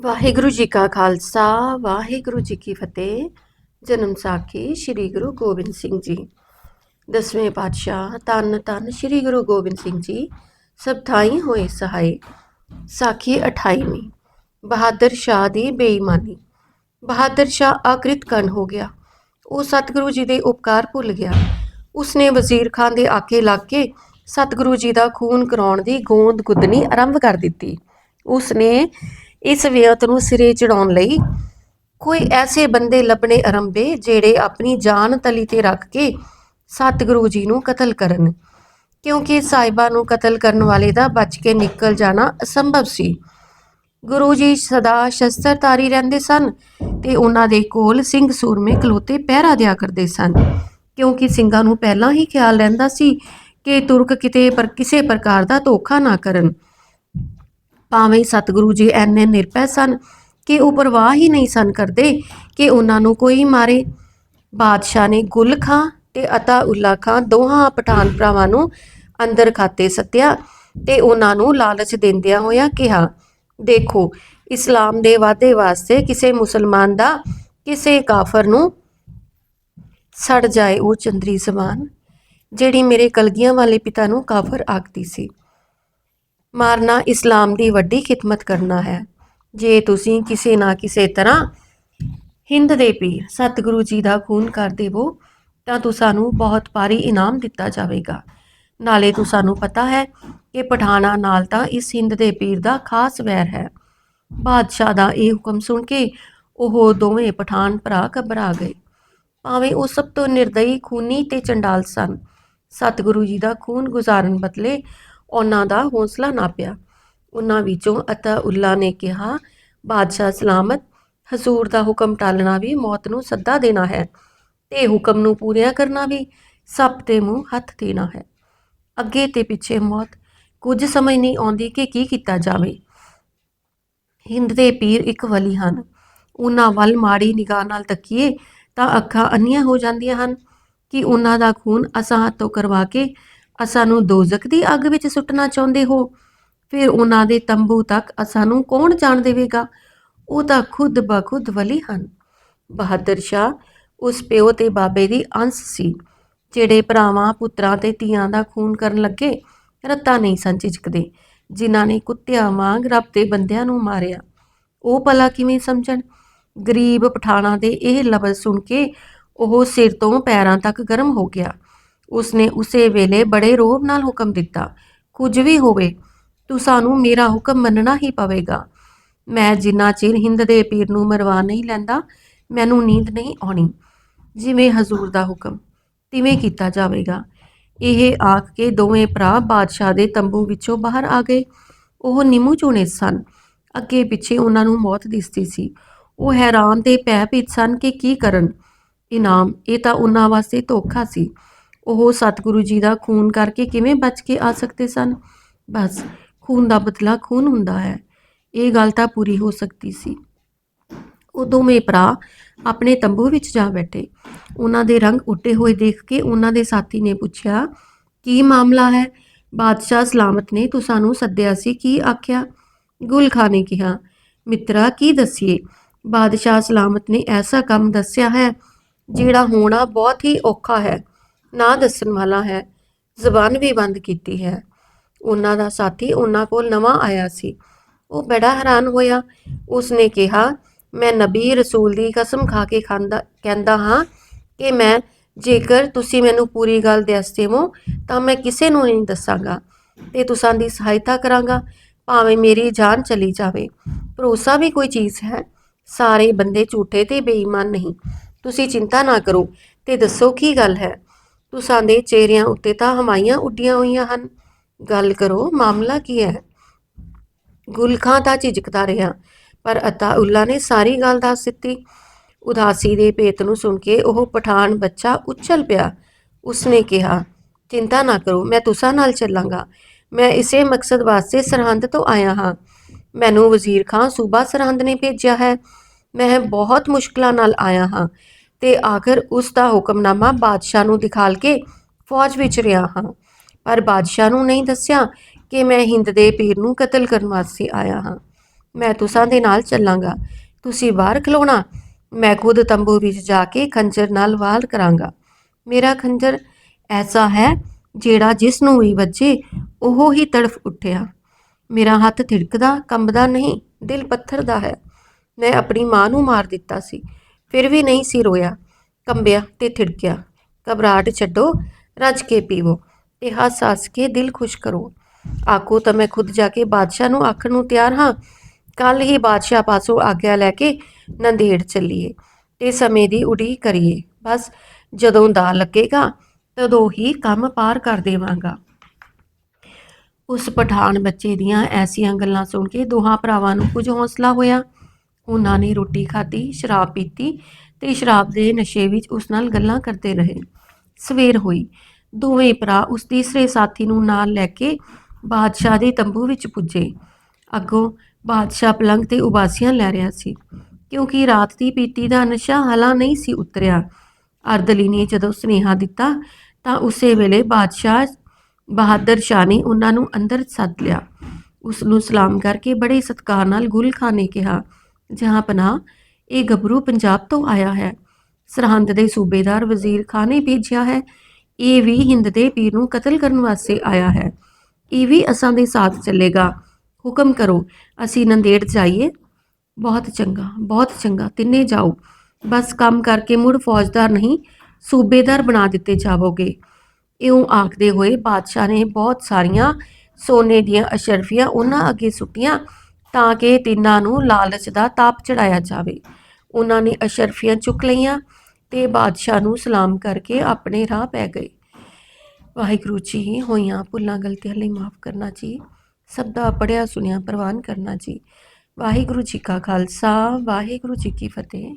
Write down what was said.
ਵਾਹਿਗੁਰੂ ਜੀ ਕਾ ਖਾਲਸਾ, ਵਾਹਿਗੁਰੂ ਜੀ ਕੀ ਫਤਿਹ। ਜਨਮ ਸਾਖੀ ਸ੍ਰੀ ਗੁਰੂ ਗੋਬਿੰਦ ਸਿੰਘ ਜੀ। ਦਸਵੇਂ ਪਾਤਸ਼ਾਹ ਤਨ ਤਨ ਸ੍ਰੀ ਗੁਰੂ ਗੋਬਿੰਦ ਸਿੰਘ ਜੀ, ਸਭ ਥਾਈ ਹੋਏ ਸਹਾਈ। ਸਾਖੀ 28ਵੀਂ ਬਹਾਦਰ ਸ਼ਾਹ ਦੀ ਬੇਈਮਾਨੀ। ਬਹਾਦਰ ਸ਼ਾਹ ਆਕ੍ਰਿਤ ਕਰਨ ਹੋ ਗਿਆ। ਉਹ ਸਤਿਗੁਰੂ ਜੀ ਦੇ ਉਪਕਾਰ ਭੁੱਲ ਗਿਆ। ਉਸਨੇ ਵਜ਼ੀਰ ਖਾਨ ਦੇ ਆਕੇ ਲੱਗ ਕੇ ਸਤਿਗੁਰੂ ਜੀ ਦਾ ਖੂਨ ਕਰਾਉਣ ਦੀ ਗੋਂਦ ਗੁੱਦਣੀ ਆਰੰਭ ਕਰ ਦਿੱਤੀ। ਉਸਨੇ ਇਸ ਵਿਅਤ ਨੂੰ ਸਿਰੇ ਚੜਾਉਣ ਲਈ ਕੋਈ ਐਸੇ ਬੰਦੇ ਲੱਭਣੇ ਆਰੰਭੇ ਜਿਹੜੇ ਆਪਣੀ ਜਾਨ ਤਲੀ ਤੇ ਰੱਖ ਕੇ ਸਤਿਗੁਰੂ ਜੀ ਨੂੰ ਕਤਲ ਕਰਨ। ਕਿਉਂਕਿ ਸਾਹਿਬਾਂ ਨੂੰ ਕਤਲ ਕਰਨ ਵਾਲੇ ਦਾ ਬਚ ਕੇ ਨਿਕਲ ਜਾਣਾ ਅਸੰਭਵ ਸੀ। ਗੁਰੂ ਜੀ ਸਦਾ ਸ਼ਸਤਰਧਾਰੀ ਰਹਿੰਦੇ ਸਨ ਤੇ ਉਹਨਾਂ ਦੇ ਕੋਲ ਸਿੰਘ ਸੂਰਮੇ ਖਲੋਤੇ ਪਹਿਰਾ ਦਿਆ ਕਰਦੇ ਸਨ। ਕਿਉਂਕਿ ਸਿੰਘਾਂ ਨੂੰ ਪਹਿਲਾਂ ਹੀ ਖਿਆਲ ਰਹਿੰਦਾ ਸੀ ਕਿ ਤੁਰਕ ਕਿਤੇ ਪਰ, ਕਿਸੇ ਪ੍ਰਕਾਰ ਦਾ ਧੋਖਾ ਨਾ ਕਰਨ। ਭਾਵੇਂ ਸਤਿਗੁਰੂ ਜੀ ਐਨੇ ਨਿਰਭੈ ਸਨ ਕਿ ਉਹ ਪਰਵਾਹ ਹੀ ਨਹੀਂ ਸਨ ਕਰਦੇ ਕਿ ਉਹਨਾਂ ਨੂੰ ਕੋਈ ਮਾਰੇ। ਬਾਦਸ਼ਾਹ ਨੇ ਗੁਲ ਖਾਂ ਤੇ ਅਤਾ ਉੱਲਾ ਖਾਂ ਦੋਹਾਂ ਪਠਾਨ ਭਰਾਵਾਂ ਨੂੰ ਅੰਦਰ ਖਾਤੇ ਸੱਤਿਆ ਤੇ ਉਹਨਾਂ ਨੂੰ ਲਾਲਚ ਦਿੰਦਿਆਂ ਹੋਇਆ ਕਿਹਾ, ਦੇਖੋ, ਇਸਲਾਮ ਦੇ ਵਾਅਦੇ ਵਾਸਤੇ ਕਿਸੇ ਮੁਸਲਮਾਨ ਦਾ ਕਿਸੇ ਕਾਫਰ ਨੂੰ ਸੜ ਜਾਏ ਉਹ ਚੰਦਰੀ ਜ਼ਬਾਨ, ਜਿਹੜੀ ਮੇਰੇ ਕਲਗੀਆਂ ਵਾਲੇ ਪਿਤਾ ਨੂੰ ਕਾਫਰ ਆਖਦੀ ਸੀ। ਮਾਰਨਾ ਇਸਲਾਮ ਦੀ ਵੱਡੀ ਖਿਦਮਤ ਕਰਨਾ ਹੈ। ਜੇ ਤੁਸੀਂ ਕਿਸੇ ਨਾ ਕਿਸੇ ਤਰ੍ਹਾਂ ਹਿੰਦ ਦੇ ਪੀਰ ਸਤਿਗੁਰੂ ਜੀ ਦਾ ਖੂਨ ਕਰ ਦੇਵੋ, ਤਾਂ ਤੁਹਾਨੂੰ ਬਹੁਤ ਭਾਰੀ ਇਨਾਮ ਦਿੱਤਾ ਜਾਵੇਗਾ। ਨਾਲੇ ਤੁਹਾਨੂੰ ਪਤਾ ਹੈ ਕਿ ਪਠਾਣਾ ਨਾਲ ਤਾਂ ਇਸ ਹਿੰਦ ਦੇ ਪੀਰ ਦਾ ਖਾਸ ਵੈਰ ਹੈ। ਬਾਦਸ਼ਾਹ ਦਾ ਇਹ ਹੁਕਮ ਸੁਣ ਕੇ ਉਹ ਦੋਵੇਂ ਪਠਾਨ ਭਰਾ ਘਬਰਾ ਗਏ। ਭਾਵੇਂ ਉਹ ਸਭ ਤੋਂ ਨਿਰਦਈ ਖੂਨੀ ਤੇ ਚੰਡਾਲ ਸਨ, ਸਤਿਗੁਰੂ ਜੀ ਦਾ ਖੂਨ ਗੁਜ਼ਾਰਨ ਬਦਲੇ ਉਹਨਾਂ ਦਾ ਹੌਸਲਾ ਨਾ ਪਿਆ। ਉਹਨਾਂ ਵਿੱਚੋਂ ਅਤਾ ਉੱਲਾ ਨੇ ਕਿਹਾ, ਬਾਦਸ਼ਾਹ ਸਲਾਮਤ, ਹਜ਼ੂਰ ਦਾ ਹੁਕਮ ਟਾਲਣਾ ਵੀ ਮੌਤ ਨੂੰ ਸੱਦਾ ਦੇਣਾ ਹੈ ਤੇ ਹੁਕਮ ਨੂੰ ਪੂਰਿਆ ਕਰਨਾ ਵੀ ਸੱਪ ਦੇ ਮੂੰਹ ਹੱਥ ਦੇਣਾ ਹੈ। ਅੱਗੇ ਤੇ ਪਿੱਛੇ ਮੌਤ ਕੁਝ ਸਮਝ ਨਹੀਂ ਆਉਂਦੀ ਕਿ ਕੀ ਕੀਤਾ ਜਾਵੇ। ਹਿੰਦ ਦੇ ਪੀਰ ਇੱਕ ਵਲੀ ਹਨ। ਉਹਨਾਂ ਵੱਲ ਮਾੜੀ ਨਿਗਾਹ ਨਾਲ ਤੱਕੀਏ ਤਾਂ ਅੱਖਾਂ ਅੰਨੀਆਂ ਹੋ ਜਾਂਦੀਆਂ ਹਨ ਕਿ ਉਹਨਾਂ ਦਾ ਖੂਨ ਅਸਾਂ ਤੋਂ ਕਰਵਾ ਕੇ ਅਸਾਂ ਨੂੰ ਦੋਜ਼ਖ ਦੀ ਅੱਗ ਵਿੱਚ ਸੁੱਟਣਾ ਚਾਹੁੰਦੇ ਹੋ? ਫਿਰ ਉਹਨਾਂ ਦੇ ਤੰਬੂ ਤੱਕ ਅਸਾਂ ਕੌਣ ਜਾਣ ਦੇਵੇਗਾ? ਉਹ ਤਾਂ ਖੁਦ ਬਖੁਦ ਵਲੀ ਹਨ। ਬਹਾਦਰ ਸ਼ਾਹ ਉਸ ਪਿਓ ਤੇ ਬਾਬੇ ਦੀ ਅੰਸ਼ ਸੀ, ਜਿਹੜੇ ਭਰਾਵਾਂ, ਪੁੱਤਰਾਂ ਤੇ ਧੀਆਂ ਦਾ ਖੂਨ ਕਰਨ ਲੱਗੇ ਰੱਤਾ ਨਹੀਂ ਸਨ ਝਿਜਕਦੇ, ਜਿਨ੍ਹਾਂ ਨੇ ਕੁੱਤਿਆਂ ਵਾਂਗ ਰੱਬ ਦੇ ਬੰਦਿਆਂ ਨੂੰ ਮਾਰਿਆ। ਉਹ ਭਲਾ ਕਿਵੇਂ ਸਮਝਣ? ਗਰੀਬ ਪਠਾਣਾ ਦੇ ਇਹ ਲਫ਼ਜ਼ ਸੁਣ ਕੇ ਉਹ ਸਿਰ ਤੋਂ ਪੈਰਾਂ ਤੱਕ ਗਰਮ ਹੋ ਗਿਆ। ਉਸਨੇ ਉਸੇ ਵੇਲੇ ਬੜੇ ਰੋਬ ਨਾਲ ਹੁਕਮ ਦਿੱਤਾ, ਕੁਝ ਵੀ ਹੋਵੇ, ਤੂੰ ਸਾਨੂੰ ਮੇਰਾ ਹੁਕਮ ਮੰਨਣਾ ਹੀ ਪਵੇਗਾ। ਮੈਂ ਜਿੰਨਾ ਚਿਰ ਹਿੰਦ ਦੇ ਪੀਰ ਨੂੰ ਮਰਵਾ ਨਹੀਂ ਲੈਂਦਾ, ਮੈਨੂੰ ਨੀਂਦ ਨਹੀਂ ਆਉਣੀ। ਜਿਵੇਂ ਹਜ਼ੂਰ ਦਾ ਹੁਕਮ, ਤਿਵੇਂ ਕੀਤਾ ਜਾਵੇਗਾ। ਇਹ ਆਖ ਕੇ ਦੋਵੇਂ ਭਰਾ ਬਾਦਸ਼ਾਹ ਦੇ ਤੰਬੂ ਵਿੱਚੋਂ ਬਾਹਰ ਆ ਗਏ। ਉਹ ਨਿਮੂ ਚੁਣੇ ਸਨ। ਅੱਗੇ ਪਿੱਛੇ ਉਹਨਾਂ ਨੂੰ ਮੌਤ ਦਿਸਦੀ ਸੀ। ਉਹ ਹੈਰਾਨ ਤੇ ਭੈ ਭੀਤ ਸਨ ਕਿ ਕੀ ਕਰਨ। ਇਨਾਮ, ਇਹ ਤਾਂ ਉਹਨਾਂ ਵਾਸਤੇ ਧੋਖਾ ਸੀ। ਉਹ ਸਤਿਗੁਰੂ ਜੀ ਦਾ ਖੂਨ ਕਰਕੇ ਕਿਵੇਂ ਬਚ ਕੇ ਆ ਸਕਦੇ ਸਨ? ਬਸ, ਖੂਨ ਦਾ ਬਦਲਾ ਖੂਨ ਹੁੰਦਾ ਹੈ। ਇਹ ਗੱਲ ਤਾਂ ਪੂਰੀ ਹੋ ਸਕਦੀ ਸੀ। ਉਹ ਦੋਵੇਂ ਭਰਾ ਆਪਣੇ ਤੰਬੂ ਵਿੱਚ ਜਾ ਬੈਠੇ। ਉਹਨਾਂ ਦੇ ਰੰਗ ਉੱਟੇ ਹੋਏ ਦੇਖ ਕੇ ਉਹਨਾਂ ਦੇ ਸਾਥੀ ਨੇ ਪੁੱਛਿਆ, ਕੀ ਮਾਮਲਾ ਹੈ? ਬਾਦਸ਼ਾਹ ਸਲਾਮਤ ਨੇ ਤੂੰ ਸਾਨੂੰ ਸੱਦਿਆ ਸੀ, ਕੀ ਆਖਿਆ? ਗੁਲ ਖਾਨ ਨੇ ਕਿਹਾ, ਮਿੱਤਰਾ, ਕੀ ਦਸੀਏ? ਬਾਦਸ਼ਾਹ ਸਲਾਮਤ ਨੇ ਐਸਾ ਕੰਮ ਦੱਸਿਆ ਹੈ, ਜਿਹੜਾ ਹੋਣਾ ਬਹੁਤ ਹੀ ਔਖਾ ਹੈ। ਨਾ ਦੱਸਣ ਵਾਲਾ ਹੈ। ਜ਼ਬਾਨ ਵੀ ਬੰਦ ਕੀਤੀ ਹੈ। ਉਹਨਾਂ ਦਾ ਸਾਥੀ ਉਹਨਾਂ ਕੋਲ ਨਵਾਂ ਆਇਆ ਸੀ। ਉਹ ਬੜਾ ਹੈਰਾਨ ਹੋਇਆ। ਉਸਨੇ ਕਿਹਾ, ਮੈਂ ਨਬੀ ਰਸੂਲ ਦੀ ਕਸਮ ਖਾ ਕੇ ਖਾਂਦਾ, ਕਹਿੰਦਾ ਹਾਂ ਕਿ ਮੈਂ, ਜੇਕਰ ਤੁਸੀਂ ਮੈਨੂੰ ਪੂਰੀ ਗੱਲ ਦੱਸ ਦੇਵੋ, ਤਾਂ ਮੈਂ ਕਿਸੇ ਨੂੰ ਨਹੀਂ ਦੱਸਾਂਗਾ ਤੇ ਤੁਸਾਂ ਦੀ ਸਹਾਇਤਾ ਕਰਾਂਗਾ, ਭਾਵੇਂ ਮੇਰੀ ਜਾਨ ਚਲੀ ਜਾਵੇ। ਭਰੋਸਾ ਵੀ ਕੋਈ ਚੀਜ਼ ਹੈ। ਸਾਰੇ ਬੰਦੇ ਝੂਠੇ ਤੇ ਬੇਈਮਾਨ ਨਹੀਂ। ਤੁਸੀਂ ਚਿੰਤਾ ਨਾ ਕਰੋ ਤੇ ਦੱਸੋ ਕੀ ਗੱਲ ਹੈ। ਤੁਸਾਂ ਦੇ ਚਿਹਰਿਆਂ ਉੱਤੇ ਤਾਂ ਹਮਾਈਆਂ ਉੱਡੀਆਂ ਹੋਈਆਂ ਹਨ। ਗੱਲ ਕਰੋ, ਮਾਮਲਾ ਕੀ ਹੈ? ਗੁਲਖਾਂ ਤਾਂ ਝਿਜਕਦਾ ਰਿਹਾ, ਪਰ ਅਤਾ ਨੇ ਸਾਰੀ ਗੱਲ ਦੱਸ ਦਿੱਤੀ। ਉਦਾਸੀ ਦੇ ਭੇਤ ਨੂੰ ਸੁਣ ਕੇ ਉਹ ਪਠਾਨ ਬੱਚਾ ਉੱਛਲ ਪਿਆ। ਉਸਨੇ ਕਿਹਾ, ਚਿੰਤਾ ਨਾ ਕਰੋ, ਮੈਂ ਤੁਸਾਂ ਨਾਲ ਚੱਲਾਂਗਾ। ਮੈਂ ਇਸੇ ਮਕਸਦ ਵਾਸਤੇ ਸਰਹੰਦ ਤੋਂ ਆਇਆ ਹਾਂ। ਮੈਨੂੰ ਵਜ਼ੀਰ ਖਾਂ ਸੂਬਾ ਸਰਹੰਦ ਨੇ ਭੇਜਿਆ ਹੈ। ਮੈਂ ਬਹੁਤ ਮੁਸ਼ਕਲਾਂ ਨਾਲ ਆਇਆ ਹਾਂ। ਤੇ ਆਖਰ ਉਸ ਦਾ ਹੁਕਮਨਾਮਾ ਬਾਦਸ਼ਾਹ ਨੂੰ ਦਿਖਾਲ ਕੇ ਫੌਜ ਵਿੱਚ ਰਿਹਾ ਹਾਂ। ਪਰ ਬਾਦਸ਼ਾਹ ਨੂੰ ਨਹੀਂ ਦੱਸਿਆ ਕਿ ਮੈਂ ਹਿੰਦ ਦੇ ਪੀਰ ਨੂੰ ਕਤਲ ਕਰਨ ਵਾਸਤੇ ਆਇਆ ਹਾਂ। ਮੈਂ ਤੁਸਾਂ ਦੇ ਨਾਲ ਚੱਲਾਂਗਾ। ਤੁਸੀਂ ਬਾਹਰ ਖਲੋਣਾ, ਮੈਂ ਖੁਦ ਤੰਬੂ ਵਿੱਚ ਜਾ ਕੇ ਖੰਜਰ ਨਾਲ ਵਾਲ ਕਰਾਂਗਾ। ਮੇਰਾ ਖੰਜਰ ਐਸਾ ਹੈ ਜਿਹੜਾ ਜਿਸ ਨੂੰ ਵੀ ਵੱਜੇ, ਉਹ ਹੀ ਤੜਫ ਉੱਠਿਆ। ਮੇਰਾ ਹੱਥ ਥਿੜਕਦਾ ਕੰਬਦਾ ਨਹੀਂ, ਦਿਲ ਪੱਥਰ ਦਾ ਹੈ। ਮੈਂ ਆਪਣੀ ਮਾਂ ਨੂੰ ਮਾਰ ਦਿੱਤਾ ਸੀ। ਫਿਰ ਵੀ ਨਹੀਂ ਸੀ ਰੋਇਆ। ਕੰਬਿਆ ਤੇ ਥਿੜਕਿਆ। ਘਬਰਾਹਟ ਛੱਡੋ, ਰੱਜ ਕੇ ਪੀਵੋ ਤੇ ਹੱਸ ਹੱਸ ਕੇ ਦਿਲ ਖੁਸ਼ ਕਰੋ। ਆਖੋ, ਤਾਂ ਮੈਂ ਖੁਦ ਜਾ ਕੇ ਬਾਦਸ਼ਾਹ ਨੂੰ ਆਖਣ ਨੂੰ ਤਿਆਰ ਹਾਂ। ਕੱਲ ਹੀ ਬਾਦਸ਼ਾਹ ਪਾਸੋਂ ਆਗਿਆ ਲੈ ਕੇ ਨੰਦੇੜ ਚੱਲੀਏ ਤੇ ਸਮੇਂ ਦੀ ਉਡੀਕ ਕਰੀਏ। ਬਸ ਜਦੋਂ ਦਾ ਲੱਗੇਗਾ, ਤਦੋਂ ਹੀ ਕੰਮ ਪਾਰ ਕਰ ਦੇਵਾਂਗਾ। ਉਸ ਪਠਾਨ ਬੱਚੇ ਦੀਆਂ ਐਸੀਆਂ ਗੱਲਾਂ ਸੁਣ ਕੇ ਦੋਹਾਂ ਭਰਾਵਾਂ ਨੂੰ ਕੁਝ ਹੌਸਲਾ ਹੋਇਆ। ਉਹਨਾਂ ਨੇ ਰੋਟੀ ਖਾਧੀ, ਸ਼ਰਾਬ ਪੀਤੀ ਤੇ ਸ਼ਰਾਬ ਦੇ ਨਸ਼ੇ ਵਿੱਚ ਉਸ ਨਾਲ ਗੱਲਾਂ ਕਰਦੇ ਰਹੇ। ਸਵੇਰ ਹੋਈ। ਦੋਵੇਂ ਭਰਾ ਉਸ ਤੀਸਰੇ ਸਾਥੀ ਨੂੰ ਨਾਲ ਲੈ ਕੇ ਬਾਦਸ਼ਾਹ ਦੇ ਤੰਬੂ ਵਿੱਚ ਪੁੱਜੇ। ਅੱਗੋਂ ਬਾਦਸ਼ਾਹ ਪਲੰਗ ਤੇ ਉਬਾਸੀਆਂ ਲੈ ਰਿਹਾ ਸੀ। ਕਿਉਂਕਿ ਰਾਤ ਦੀ ਪੀਤੀ ਦਾ ਨਸ਼ਾ ਹਲਾ ਨਹੀਂ ਸੀ ਉਤਰਿਆ। ਅਰਦਲੀ ਨੇ ਜਦੋਂ ਸੁਨੇਹਾ ਦਿੱਤਾ ਤਾਂ ਉਸੇ ਵੇਲੇ ਬਾਦਸ਼ਾਹ ਬਹਾਦਰ ਸ਼ਾਹ ਨੇ ਉਹਨਾਂ ਨੂੰ ਅੰਦਰ ਸੱਦ ਲਿਆ। ਉਸ ਨੂੰ ਸਲਾਮ ਕਰਕੇ ਬੜੇ ਸਤਿਕਾਰ ਨਾਲ ਗੁਲ ਖਾਂ ਨੇ ਕਿਹਾ। ਜਹਾਂ ਪਨਾਹ, ਇਹ ਗੱਭਰੂ ਪੰਜਾਬ ਤੋਂ ਆਇਆ ਹੈ। ਸਰਹੰਦ ਦੇ ਸੂਬੇਦਾਰ ਵਜ਼ੀਰ ਖਾਨ ਨੇ ਭੇਜਿਆ ਹੈ, ਇਹ ਵੀ ਹਿੰਦ ਦੇ ਪੀਰ ਨੂੰ ਕਤਲ ਕਰਨ ਵਾਸਤੇ ਆਇਆ ਹੈ। ਇਹ ਵੀ ਅਸਾਂ ਦੇ ਸਾਥ ਚੱਲੇਗਾ। ਹੁਕਮ ਕਰੋ, ਅਸੀਂ ਨੰਦੇੜ ਜਾਈਏ। ਬਹੁਤ ਚੰਗਾ ਬਹੁਤ ਚੰਗਾ, ਤਿੰਨੇ ਜਾਓ। ਬਸ ਕੰਮ ਕਰਕੇ ਮੁੜ ਫੌਜਦਾਰ ਨਹੀਂ, ਸੂਬੇਦਾਰ ਬਣਾ ਦਿੱਤੇ ਜਾਵੋਗੇ। ਇਉਂ ਆਖਦੇ ਹੋਏ ਬਾਦਸ਼ਾਹ ਨੇ ਬਹੁਤ ਸਾਰੀਆਂ ਸੋਨੇ ਦੀਆਂ ਅਸ਼ਰਫੀਆਂ ਉਹਨਾਂ ਅੱਗੇ ਸੁੱਟੀਆਂ। ਤਾਂ ਕਿ ਤਿੰਨਾਂ ਨੂੰ ਲਾਲਚ ਦਾ ਤਾਪ ਚੜਾਇਆ ਜਾਵੇ। ਉਹਨਾਂ ਨੇ ਅਸ਼ਰਫੀਆਂ ਚੁੱਕ ਲਈਆਂ ਤੇ ਬਾਦਸ਼ਾਹ ਨੂੰ ਸਲਾਮ ਕਰਕੇ ਆਪਣੇ ਰਾਹ ਪੈ ਗਏ। ਵਾਹਿਗੁਰੂ ਜੀ, ਹੋਈਆਂ ਭੁੱਲਾਂ, ਗਲਤੀਆਂ ਲਈ ਮਾਫ ਕਰਨਾ ਜੀ। ਸਭ ਦਾ ਪੜਿਆ ਸੁਣਿਆ, ਪ੍ਰਵਾਨ ਕਰਨਾ ਜੀ। ਵਾਹਿਗੁਰੂ ਜੀ ਕਾ ਖਾਲਸਾ, ਵਾਹਿਗੁਰੂ ਜੀ ਕੀ ਫਤਿਹ।